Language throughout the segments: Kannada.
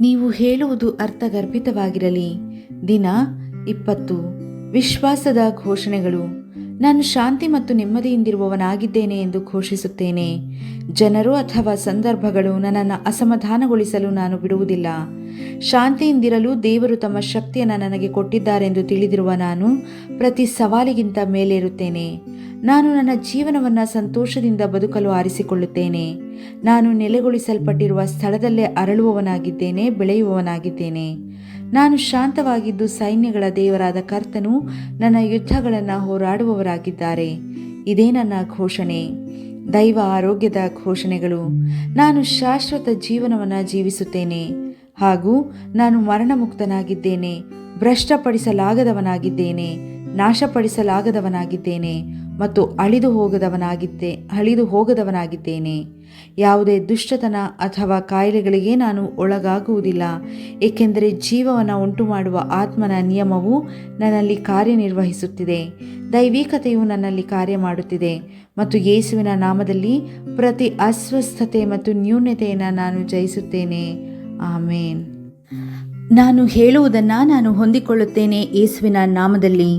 ನೀವು ಹೇಳುವುದು ಅರ್ಥಗರ್ಭಿತವಾಗಿರಲಿ. ದಿನ ಇಪ್ಪತ್ತು. ವಿಶ್ವಾಸದ ಘೋಷಣೆಗಳು. ನಾನು ಶಾಂತಿ ಮತ್ತು ನೆಮ್ಮದಿಯಿಂದಿರುವವನಾಗಿದ್ದೇನೆ ಎಂದು ಘೋಷಿಸುತ್ತೇನೆ. ಜನರು ಅಥವಾ ಸಂದರ್ಭಗಳು ನನ್ನನ್ನು ಅಸಮಾಧಾನಗೊಳಿಸಲು ನಾನು ಬಿಡುವುದಿಲ್ಲ. ಶಾಂತಿಯಿಂದಿರಲು ದೇವರು ತಮ್ಮ ಶಕ್ತಿಯನ್ನು ನನಗೆ ಕೊಟ್ಟಿದ್ದಾರೆಂದು ತಿಳಿದಿರುವ ನಾನು ಪ್ರತಿ ಸವಾಲಿಗಿಂತ ಮೇಲೇರುತ್ತೇನೆ. ನಾನು ನನ್ನ ಜೀವನವನ್ನು ಸಂತೋಷದಿಂದ ಬದುಕಲು ಆರಿಸಿಕೊಳ್ಳುತ್ತೇನೆ. ನಾನು ನೆಲೆಗೊಳಿಸಲ್ಪಟ್ಟಿರುವ ಸ್ಥಳದಲ್ಲೇ ಅರಳುವವನಾಗಿದ್ದೇನೆ, ಬೆಳೆಯುವವನಾಗಿದ್ದೇನೆ. ನಾನು ಶಾಂತವಾಗಿದ್ದು ಸೈನ್ಯಗಳ ದೇವರಾದ ಕರ್ತನು ನನ್ನ ಯುದ್ಧಗಳನ್ನು ಹೋರಾಡುವವರಾಗಿದ್ದಾರೆ. ಇದೇ ನನ್ನ ಘೋಷಣೆ. ದೈವ ಆರೋಗ್ಯದ ಘೋಷಣೆಗಳು. ನಾನು ಶಾಶ್ವತ ಜೀವನವನ್ನು ಜೀವಿಸುತ್ತೇನೆ. ಹಾಗೂ ನಾನು ಮರಣಮುಕ್ತನಾಗಿದ್ದೇನೆ. ಭ್ರಷ್ಟಪಡಿಸಲಾಗದವನಾಗಿದ್ದೇನೆ. ನಾಶಪಡಿಸಲಾಗದವನಾಗಿದ್ದೇನೆ ಮತ್ತು ಅಳಿದು ಹೋಗದವನಾಗಿದ್ದೆ, ಅಳಿದು ಹೋಗದವನಾಗಿದ್ದೇನೆ. ಯಾವುದೇ ದುಷ್ಟತನ ಅಥವಾ ಕಾಯಿಲೆಗಳಿಗೆ ನಾನು ಒಳಗಾಗುವುದಿಲ್ಲ, ಏಕೆಂದರೆ ಜೀವವನ್ನು ಉಂಟು ಮಾಡುವ ಆತ್ಮನ ನಿಯಮವು ನನ್ನಲ್ಲಿ ಕಾರ್ಯನಿರ್ವಹಿಸುತ್ತಿದೆ. ದೈವಿಕತೆಯು ನನ್ನಲ್ಲಿ ಕಾರ್ಯ ಮಾಡುತ್ತಿದೆ ಮತ್ತು ಯೇಸುವಿನ ನಾಮದಲ್ಲಿ ಪ್ರತಿ ಅಸ್ವಸ್ಥತೆ ಮತ್ತು ನ್ಯೂನ್ಯತೆಯನ್ನು ನಾನು ಜಯಿಸುತ್ತೇನೆ. ಆಮೇನ್. ನಾನು ಹೇಳುವುದನ್ನು ನಾನು ಹೊಂದಿಕೊಳ್ಳುತ್ತೇನೆ ಯೇಸುವಿನ ನಾಮದಲ್ಲಿ.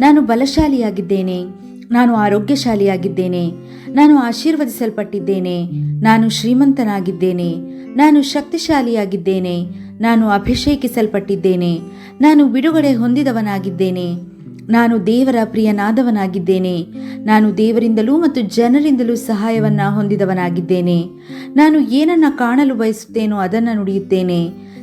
ನಾನು ಬಲಶಾಲಿಯಾಗಿದ್ದೇನೆ. ನಾನು ಆರೋಗ್ಯಶಾಲಿಯಾಗಿದ್ದೇನೆ. ನಾನು ಆಶೀರ್ವದಿಸಲ್ಪಟ್ಟಿದ್ದೇನೆ. ನಾನು ಶ್ರೀಮಂತನಾಗಿದ್ದೇನೆ. ನಾನು ಶಕ್ತಿಶಾಲಿಯಾಗಿದ್ದೇನೆ. ನಾನು ಅಭಿಷೇಕಿಸಲ್ಪಟ್ಟಿದ್ದೇನೆ. ನಾನು ಬಿಡುಗಡೆ ಹೊಂದಿದವನಾಗಿದ್ದೇನೆ. ನಾನು ದೇವರ ಪ್ರಿಯನಾದವನಾಗಿದ್ದೇನೆ. ನಾನು ದೇವರಿಂದಲೂ ಮತ್ತು ಜನರಿಂದಲೂ ಸಹಾಯವನ್ನು ಹೊಂದಿದವನಾಗಿದ್ದೇನೆ. ನಾನು ಏನನ್ನು ಕಾಣಲು ಬಯಸುತ್ತೇನೋ ಅದನ್ನು ನುಡಿಯುತ್ತೇನೆ.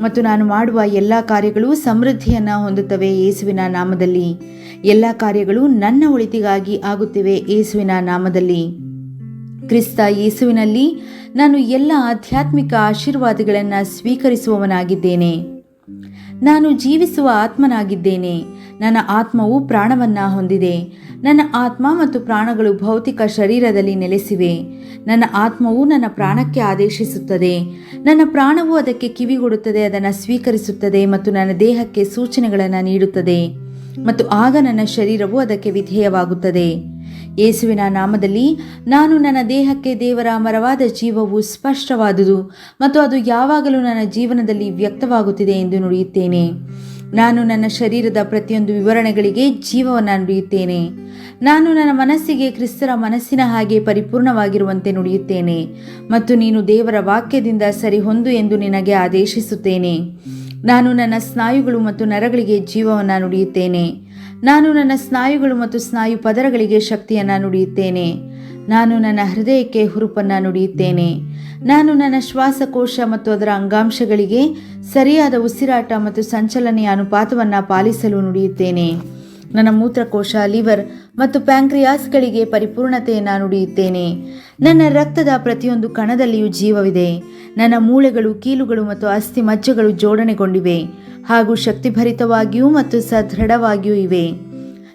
ಮತ್ತು ನಾನು ಮಾಡುವ ಎಲ್ಲ ಕಾರ್ಯಗಳು ಸಮೃದ್ಧಿಯನ್ನು ಹೊಂದುತ್ತವೆ ಯೇಸುವಿನ ನಾಮದಲ್ಲಿ. ಎಲ್ಲ ಕಾರ್ಯಗಳು ನನ್ನ ಒಳಿತಿಗಾಗಿ ಆಗುತ್ತಿವೆ ಯೇಸುವಿನ ನಾಮದಲ್ಲಿ. ಕ್ರಿಸ್ತ ಯೇಸುವಿನಲ್ಲಿ ನಾನು ಎಲ್ಲ ಆಧ್ಯಾತ್ಮಿಕ ಆಶೀರ್ವಾದಗಳನ್ನು ಸ್ವೀಕರಿಸುವವನಾಗಿದ್ದೇನೆ. ನಾನು ಜೀವಿಸುವ ಆತ್ಮನಾಗಿದ್ದೇನೆ. ನನ್ನ ಆತ್ಮವು ಪ್ರಾಣವನ್ನು ಹೊಂದಿದೆ. ನನ್ನ ಆತ್ಮ ಮತ್ತು ಪ್ರಾಣಗಳು ಭೌತಿಕ ಶರೀರದಲ್ಲಿ ನೆಲೆಸಿವೆ. ನನ್ನ ಆತ್ಮವು ನನ್ನ ಪ್ರಾಣಕ್ಕೆ ಆದೇಶಿಸುತ್ತದೆ. ನನ್ನ ಪ್ರಾಣವು ಅದಕ್ಕೆ ಕಿವಿಗೊಡುತ್ತದೆ ಅದನ್ನು ಸ್ವೀಕರಿಸುತ್ತದೆ ಮತ್ತು ನನ್ನ ದೇಹಕ್ಕೆ ಸೂಚನೆಗಳನ್ನು ನೀಡುತ್ತದೆ ಮತ್ತು ಆಗ ನನ್ನ ಶರೀರವು ಅದಕ್ಕೆ ವಿಧೇಯವಾಗುತ್ತದೆ. ಯೇಸುವಿನ ನಾಮದಲ್ಲಿ ನಾನು ನನ್ನ ದೇಹಕ್ಕೆ ದೇವರ ಅಮರವಾದ ಜೀವವು ಸ್ಪಷ್ಟವಾದುದು ಮತ್ತು ಅದು ಯಾವಾಗಲೂ ನನ್ನ ಜೀವನದಲ್ಲಿ ವ್ಯಕ್ತವಾಗುತ್ತಿದೆ ಎಂದು ನುಡಿಯುತ್ತೇನೆ. ನಾನು ನನ್ನ ಶರೀರದ ಪ್ರತಿಯೊಂದು ವಿವರಣೆಗಳಿಗೆ ಜೀವವನ್ನು ನುಡಿಯುತ್ತೇನೆ. ನಾನು ನನ್ನ ಮನಸ್ಸಿಗೆ ಕ್ರಿಸ್ತರ ಮನಸ್ಸಿನ ಹಾಗೆ ಪರಿಪೂರ್ಣವಾಗಿರುವಂತೆ ನುಡಿಯುತ್ತೇನೆ ಮತ್ತು ನೀನು ದೇವರ ವಾಕ್ಯದಿಂದ ಸರಿಹೊಂದು ಎಂದು ನಿನಗೆ ಆದೇಶಿಸುತ್ತೇನೆ. ನಾನು ನನ್ನ ಸ್ನಾಯುಗಳು ಮತ್ತು ನರಗಳಿಗೆ ಜೀವವನ್ನು ನುಡಿಯುತ್ತೇನೆ. ನಾನು ನನ್ನ ಸ್ನಾಯುಗಳು ಮತ್ತು ಸ್ನಾಯು ಪದರಗಳಿಗೆ ಶಕ್ತಿಯನ್ನು ನುಡಿಯುತ್ತೇನೆ. ನಾನು ನನ್ನ ಹೃದಯಕ್ಕೆ ಹುರುಪನ್ನು ನುಡಿಯುತ್ತೇನೆ. ನಾನು ನನ್ನ ಶ್ವಾಸಕೋಶ ಮತ್ತು ಅದರ ಅಂಗಾಂಶಗಳಿಗೆ ಸರಿಯಾದ ಉಸಿರಾಟ ಮತ್ತು ಸಂಚಲನೆಯ ಅನುಪಾತವನ್ನು ಪಾಲಿಸಲು ನುಡಿಯುತ್ತೇನೆ. ನನ್ನ ಮೂತ್ರಕೋಶ, ಲಿವರ್ ಮತ್ತು ಪ್ಯಾಂಕ್ರಿಯಾಸ್ಗಳಿಗೆ ಪರಿಪೂರ್ಣತೆಯನ್ನು ನುಡಿಯುತ್ತೇನೆ. ನನ್ನ ರಕ್ತದ ಪ್ರತಿಯೊಂದು ಕಣದಲ್ಲಿಯೂ ಜೀವವಿದೆ. ನನ್ನ ಮೂಳೆಗಳು, ಕೀಲುಗಳು ಮತ್ತು ಅಸ್ಥಿ ಮಜ್ಜೆಗಳು ಜೋಡಣೆಗೊಂಡಿವೆ. ಹಾಗೂ ಶಕ್ತಿಭರಿತವಾಗಿಯೂ ಮತ್ತು ಸದೃಢವಾಗಿಯೂ ಇವೆ.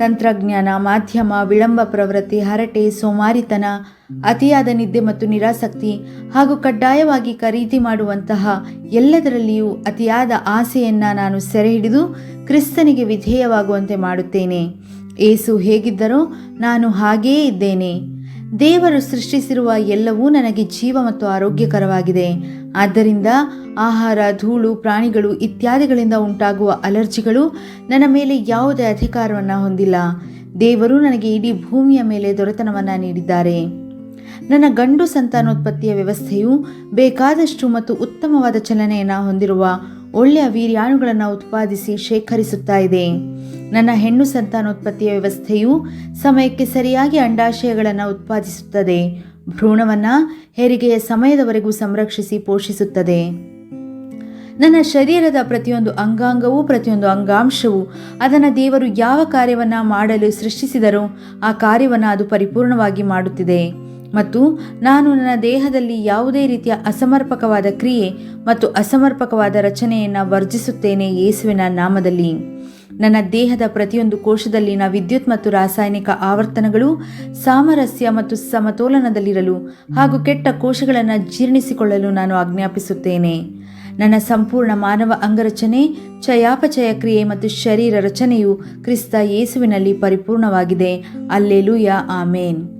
ತಂತ್ರಜ್ಞಾನ, ಮಾಧ್ಯಮ, ವಿಳಂಬ ಪ್ರವೃತ್ತಿ, ಹರಟೆ, ಸೋಮಾರಿತನ, ಅತಿಯಾದ ನಿದ್ದೆ ಮತ್ತು ನಿರಾಸಕ್ತಿ ಹಾಗೂ ಕಡ್ಡಾಯವಾಗಿ ಖರೀದಿ ಮಾಡುವಂತಹ ಎಲ್ಲದರಲ್ಲಿಯೂ ಅತಿಯಾದ ಆಸೆಯನ್ನು ನಾನು ಸೆರೆ ಹಿಡಿದು ಕ್ರಿಸ್ತನಿಗೆ ವಿಧೇಯವಾಗುವಂತೆ ಮಾಡುತ್ತೇನೆ. ಏಸು ಹೇಗಿದ್ದರೋ ನಾನು ಹಾಗೇ ಇದ್ದೇನೆ. ದೇವರು ಸೃಷ್ಟಿಸಿರುವ ಎಲ್ಲವೂ ನನಗೆ ಜೀವ ಮತ್ತು ಆರೋಗ್ಯಕರವಾಗಿದೆ. ಆದ್ದರಿಂದ ಆಹಾರ, ಧೂಳು, ಪ್ರಾಣಿಗಳು ಇತ್ಯಾದಿಗಳಿಂದ ಉಂಟಾಗುವ ಅಲರ್ಜಿಗಳು ನನ್ನ ಮೇಲೆ ಯಾವುದೇ ಅಧಿಕಾರವನ್ನು ಹೊಂದಿಲ್ಲ. ದೇವರು ನನಗೆ ಇಡೀ ಭೂಮಿಯ ಮೇಲೆ ದೊರೆತನವನ್ನು ನೀಡಿದ್ದಾರೆ. ನನ್ನ ಗಂಡು ಸಂತಾನೋತ್ಪತ್ತಿಯ ವ್ಯವಸ್ಥೆಯು ಬೇಕಾದಷ್ಟು ಮತ್ತು ಉತ್ತಮವಾದ ಚಲನೆಯನ್ನು ಹೊಂದಿರುವ ಒಳ್ಳೆಯ ವೀರ್ಯಾಣುಗಳನ್ನು ಉತ್ಪಾದಿಸಿ ಶೇಖರಿಸುತ್ತಾ ಇದೆ. ನನ್ನ ಹೆಣ್ಣು ಸಂತಾನೋತ್ಪತ್ತಿಯ ವ್ಯವಸ್ಥೆಯು ಸಮಯಕ್ಕೆ ಸರಿಯಾಗಿ ಅಂಡಾಶಯಗಳನ್ನು ಉತ್ಪಾದಿಸುತ್ತದೆ. ಭ್ರೂಣವನ್ನು ಹೆರಿಗೆಯ ಸಮಯದವರೆಗೂ ಸಂರಕ್ಷಿಸಿ ಪೋಷಿಸುತ್ತದೆ. ನನ್ನ ಶರೀರದ ಪ್ರತಿಯೊಂದು ಅಂಗಾಂಗವೂ ಪ್ರತಿಯೊಂದು ಅಂಗಾಂಶವೂ ಅದನ್ನು ದೇವರು ಯಾವ ಕಾರ್ಯವನ್ನು ಮಾಡಲು ಸೃಷ್ಟಿಸಿದರೋ ಆ ಕಾರ್ಯವನ್ನು ಅದು ಪರಿಪೂರ್ಣವಾಗಿ ಮಾಡುತ್ತಿದೆ. ಮತ್ತು ನಾನು ನನ್ನ ದೇಹದಲ್ಲಿ ಯಾವುದೇ ರೀತಿಯ ಅಸಮರ್ಪಕವಾದ ಕ್ರಿಯೆ ಮತ್ತು ಅಸಮರ್ಪಕವಾದ ರಚನೆಯನ್ನು ವರ್ಜಿಸುತ್ತೇನೆ ಯೇಸುವಿನ ನಾಮದಲ್ಲಿ. ನನ್ನ ದೇಹದ ಪ್ರತಿಯೊಂದು ಕೋಶದಲ್ಲಿನ ವಿದ್ಯುತ್ ಮತ್ತು ರಾಸಾಯನಿಕ ಆವರ್ತನಗಳು ಸಾಮರಸ್ಯ ಮತ್ತು ಸಮತೋಲನದಲ್ಲಿರಲು ಹಾಗೂ ಕೆಟ್ಟ ಕೋಶಗಳನ್ನು ಜೀರ್ಣಿಸಿಕೊಳ್ಳಲು ನಾನು ಆಜ್ಞಾಪಿಸುತ್ತೇನೆ. ನನ್ನ ಸಂಪೂರ್ಣ ಮಾನವ ಅಂಗರಚನೆ, ಚಯಾಪಚಯ ಕ್ರಿಯೆ ಮತ್ತು ಶರೀರ ರಚನೆಯು ಕ್ರಿಸ್ತ ಯೇಸುವಿನಲ್ಲಿ ಪರಿಪೂರ್ಣವಾಗಿದೆ. ಅಲ್ಲೆಲುಯ, ಆಮೇನ್.